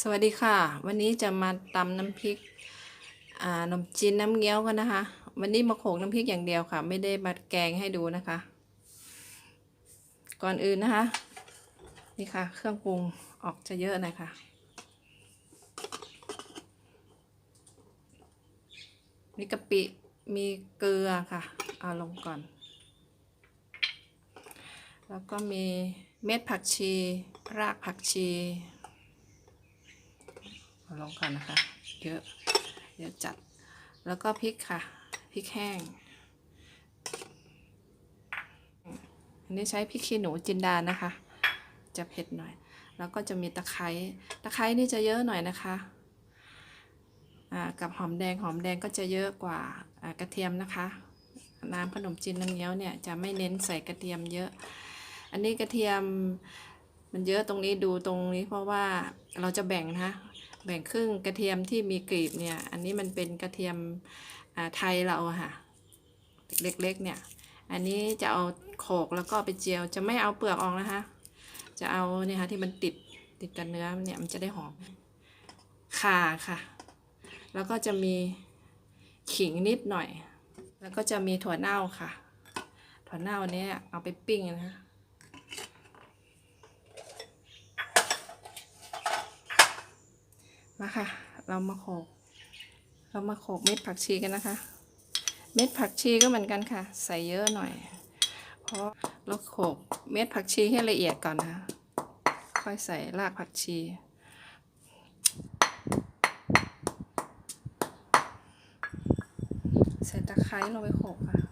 สวัสดีค่ะ วันนี้จะมาตำน้ำพริกอ่าขนมจีนน้ำเงี้ยวกันนะคะ วันนี้มาโขลกน้ำพริกอย่างเดียวค่ะ ไม่ได้มาแกงให้ดูนะคะ ก่อนอื่นนะคะ นี่ค่ะ เครื่องปรุงออกจะเยอะหน่อยค่ะมีกะปิมีเกลือค่ะ เอาลงก่อน แล้วก็มีเม็ดผักชี รากผักชี ลงก่อนนะคะ เยอะ เยอะจัด แล้วก็พริกค่ะ พริกแห้ง อันนี้ใช้พริกขี้หนูจินดานะคะ จะเผ็ดหน่อย แล้วก็จะมีตะไคร้ ตะไคร้นี่จะเยอะหน่อยนะคะอ่ากับหอมแดง หอมแดงก็จะเยอะกว่าอ่ากระเทียมนะคะ น้ำขนมจีนน้ำเงี้ยวเนี่ยจะไม่เน้นใส่กระเทียมเยอะ อันนี้กระเทียมมันเยอะตรงนี้ดูตรงนี้เพราะว่าเราจะแบ่งนะคะ แบ่งครึ่งกระเทียมที่มีกลีบเนี่ย อันนี้มันเป็นกระเทียมไทยเราค่ะ เล็กๆเนี่ย อันนี้จะเอาโขกแล้วก็ไปเจียว จะไม่เอาเปลือกออกนะคะ จะเอาเนี่ยค่ะที่มันติดติดกับเนื้อเนี่ยมันจะได้หอมข่าค่ะ แล้วก็จะมีขิงนิดหน่อย แล้วก็จะมีถั่วเน่าค่ะ ถั่วเน่าเนี้ยเอาไปปิ้งนะคะ มาค่ะ เรามาโขลกเรามาโขลกเม็ดผักชีกันนะคะ เม็ดผักชีก็เหมือนกันค่ะ ใส่เยอะหน่อย เพราะเราโขลกเม็ดผักชีให้ละเอียดก่อนนะคะค่อยใส่รากผักชีใส่ตะไคร้ลงไปโขลกค่ะ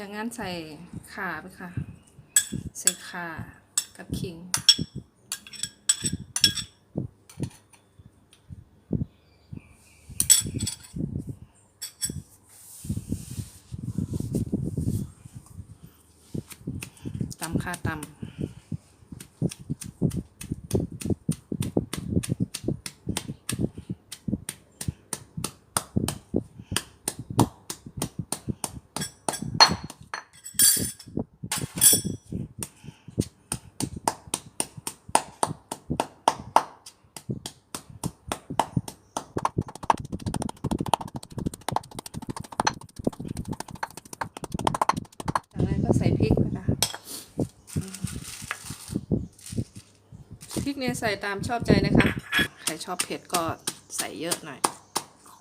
จากนั้นใส่ข่าไปค่ะ ใส่ข่ากับขิง ตำค่าตำจากนั้นก็ใส่พริกนะคะพริก เนี่ยใส่ตามชอบใจนะคะ ใครชอบเผ็ดก็ใส่เยอะหน่อยค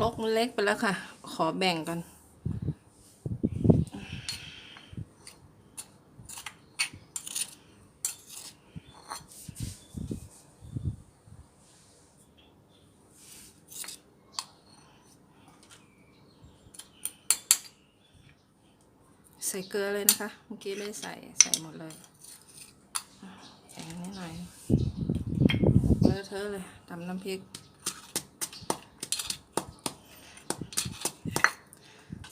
รกมันเล็กไปแล้วค่ะ ขอแบ่งกัน ส่เกลือเลยนะคะ เมื่อกี้ไม่ใส่ใส่หมดเลยอะใส่นิดหน่อยเลอะเทอะเลยตำน้ำพริก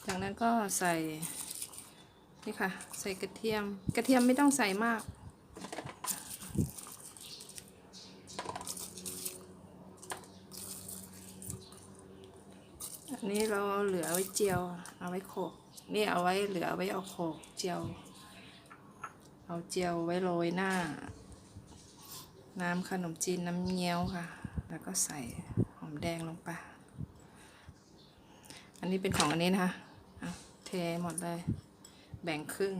จากนั้นก็ใส่นี่ค่ะ ใส่กระเทียม กระเทียมไม่ต้องใส่มากอันนี้เราเหลือไว้เจียว เอาไว้โขลก นี่เอาไว้เหลือไว้เอาโขกเจียว เอาเจียวไว้โรยหน้า น้ำขนมจีนน้ำเงี้ยวค่ะ แล้วก็ใส่หอมแดงลงไป อันนี้เป็นของอันนี้นะคะเทหมดเลย แบ่งครึ่ง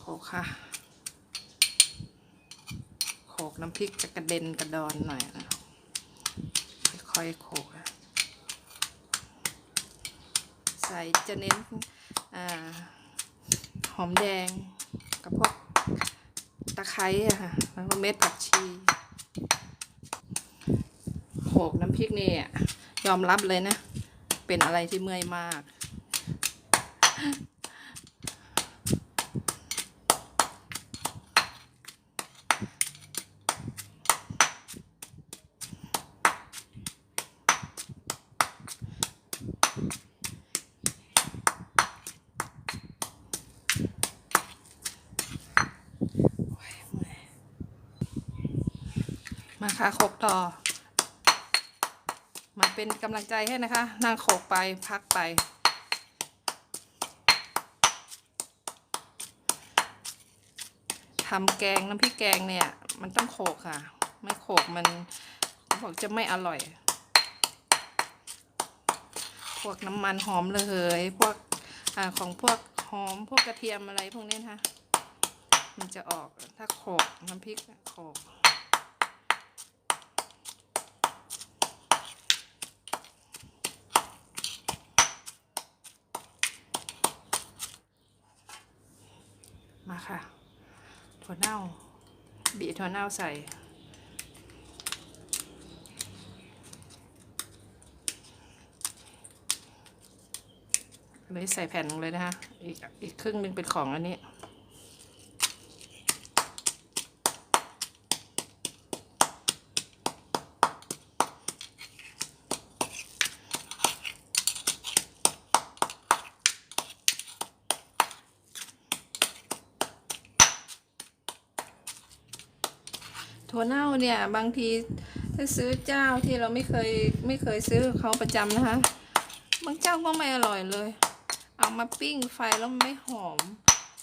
โขกค่ะโขกน้ำพริกจะกระเด็นกระดอนหน่อยนะ ค่อยโขลกนะใส่จะเน้นอหอมแดงกับพวกตะไคร้อะค่ะแล้วก็เม็ดผักชีโขกน้ำพริกนี่ยอมรับเลยนะ เป็นอะไรที่เมื่อยมาก มาค่ะโขกต่อ มาเป็นกำลังใจให้นะคะ นั่งโขกไปพักไป ทำแกงน้ำพริกแกงเนี่ย มันต้องโขกค่ะ ไม่โขกมันบอกจะไม่อร่อย พวกน้ำมันหอมเหยพวกอของพวกหอมพวกกระเทียมอะไรพวกนี้นะคะมันจะออกถ้าโขกน้ำพริกโขก มาค่ะ ถั่วเน่า บีถั่วเน่าใส่ เลยใส่แผ่นลงเลยนะคะ อีกอีกครึ่งหนึงเป็นของอันนี้ ถั่วเน่าเนี่ยบางทีถ้าซื้อเจ้าที่เราไม่เคยไม่เคยซื้อเขาประจำนะคะ บางเจ้าก็ไม่อร่อยเลย เอามาปิ้งไฟแล้วไม่หอม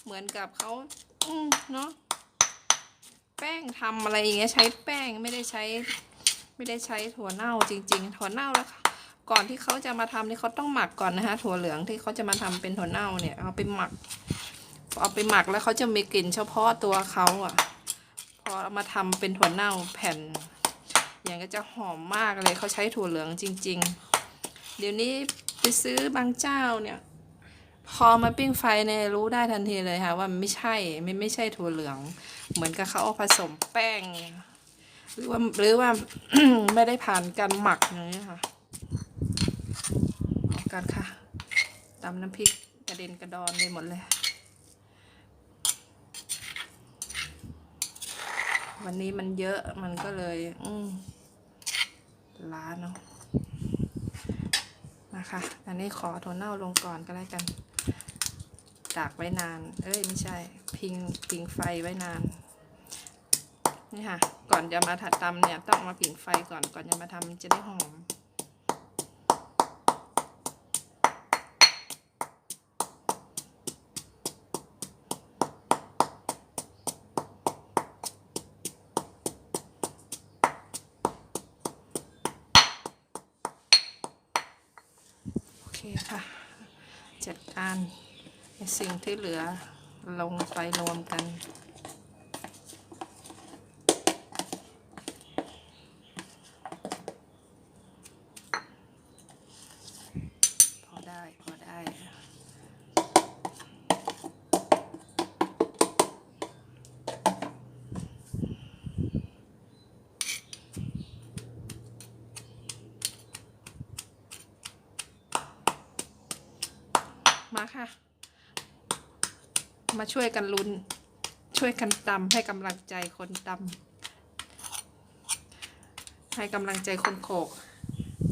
เหมือนกับเขาอืมเนาะแป้งทำอะไรอย่างเงี้ยใช้แป้งไม่ได้ใช้ ไม่ได้ใช้ถั่วเน่าจริง ๆ ถั่วเน่าแล้วก่อนที่เขาจะมาทำนี่เขาต้องหมักก่อนนะคะถั่วเหลืองที่เขาจะมาทำเป็นถั่วเน่าเนี่ยเอาไปหมัก เอาไปหมักแล้วเขาจะมีกลิ่นเฉพาะตัวเขาอะ อเอามาทำเป็นถั่วเน่าแผ่น อย่างก็จะหอมมากเลยเขาใช้ถั่วเหลืองจริง ๆ เดี๋ยวนี้ไปซื้อบางเจ้าเนี่ย พอมาปิ้งไฟเนี่ยรู้ได้ทันทีเลยค่ะว่ามันไม่ใช่ไม่ไม่ใช่ถั่วเหลือง เหมือนกับเขาเอาผสมแป้ง หรือว่าหรือว่าไม่ได้ผ่านการหมักอย่างนี้ค่ะออกกันค่ะตำน้ำพริกกระเด็นกระดอนเลยหมดเลย วันนี้มันเยอะมันก็เลย อืล้าเนาะนะคะ อันนี้ขอถั่วเน่าลงก่อนก็แล้วกันตากไว้นาน เอ้ยไม่ใช่ พิงพิงไฟไว้นาน นี่ค่ะ ก่อนจะมาถัดตำเนี่ย ต้องมาผิงไฟก่อนก่อนจะมาทำจะได้หอม เคค่ะ จัดการสิ่งที่เหลือลงไปรวมกัน พอได้ พอได้ มาค่ะ มาช่วยกันลุ้น ช่วยกันตำให้กำลังใจคนตำให้กำลังใจคนโขก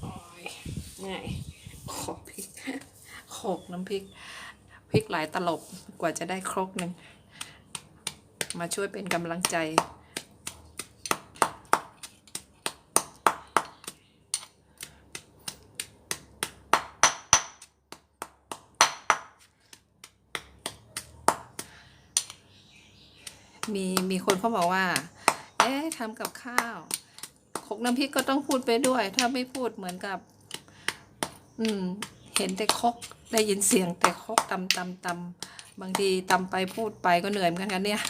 โอ้ยง่ายโขอพริกโขกน้ำพริกพริกหลายตลบกว่าจะได้ครกหนึ่งมาช่วยเป็นกำลังใจ มีมีคนเขาบอกว่า เอ๊ะทำกับข้าวคกน้ำพริกก็ต้องพูดไปด้วย ถ้าไม่พูดเหมือนกับ อืม เห็นแต่คกได้ยินเสียงแต่คกตำตำตำบางทีตำไปพูดไปก็เหนื่อยเหมือนกันเนี่ย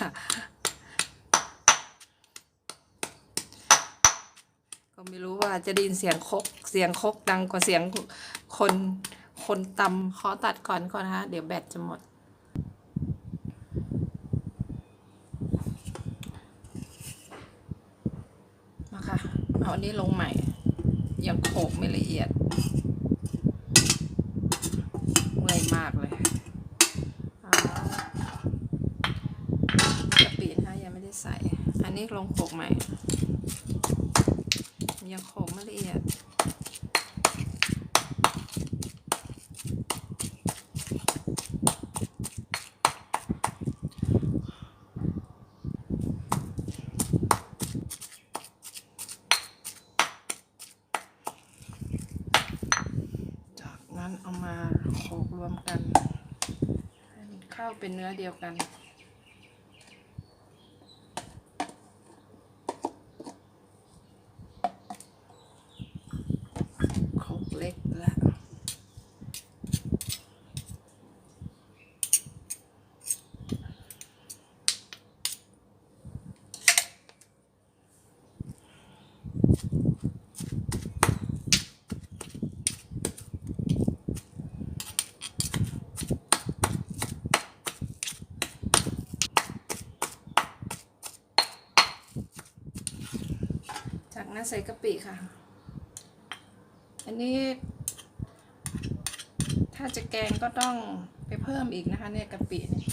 ก็ไม่รู้ว่าจะได้ยินเสียงคกเสียงคกดังกว่าเสียงคนคนตำขอตัดก่อนก่อนนะเดี๋ยวแบตจะหมด เอาอันนี้ลงใหม่ ยังโขกไม่ละเอียด เมื่อยมากเลยเอากะปินะคะยังไม่ได้ใส่ อันนี้ลงโขกใหม่ ยังโขกไม่ละเอียด จากนั้น เอามาโขลกรวมกัน ให้มันเข้าเป็นเนื้อเดียวกัน โขลกเล็กแล้ว จากนั้น ใส่กะปิค่ะ อันนี้ ถ้าจะแกงก็ต้องไปเพิ่มอีกนะคะ เนี่ยกะปิเนี่ย